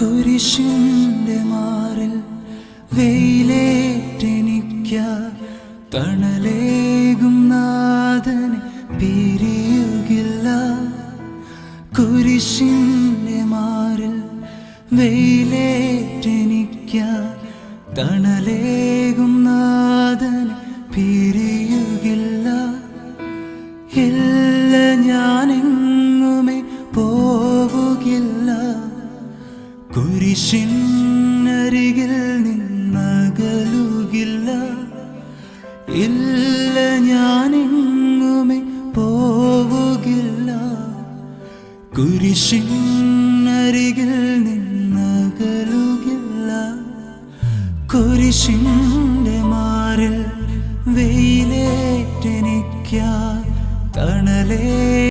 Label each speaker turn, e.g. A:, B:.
A: കുരിശിന്റെ മാറിൽ വെയിലേറ്റെനിക്ക. തണലേകും നാഥന് പിരിയുകില്ല. കുരിശിന്റെ മാറിൽ വെയിലേറ്റെനിക്ക. തണലേകും നാഥന് പിരിയുകില്ല. ഇല്ല ഞാനെങ്ങുമേ കുരിശിന്നരികിൽ നിന്നകലുകില്ല. ഇല്ല ഞാനെങ്ങുമേ പോവുകില്ല. കുരിശിനരികിൽ നിന്നകലുകില്ല. കുരിശിന്റെ മാറിൽ വെയിലേറ്റെനിക്കാ തണലേ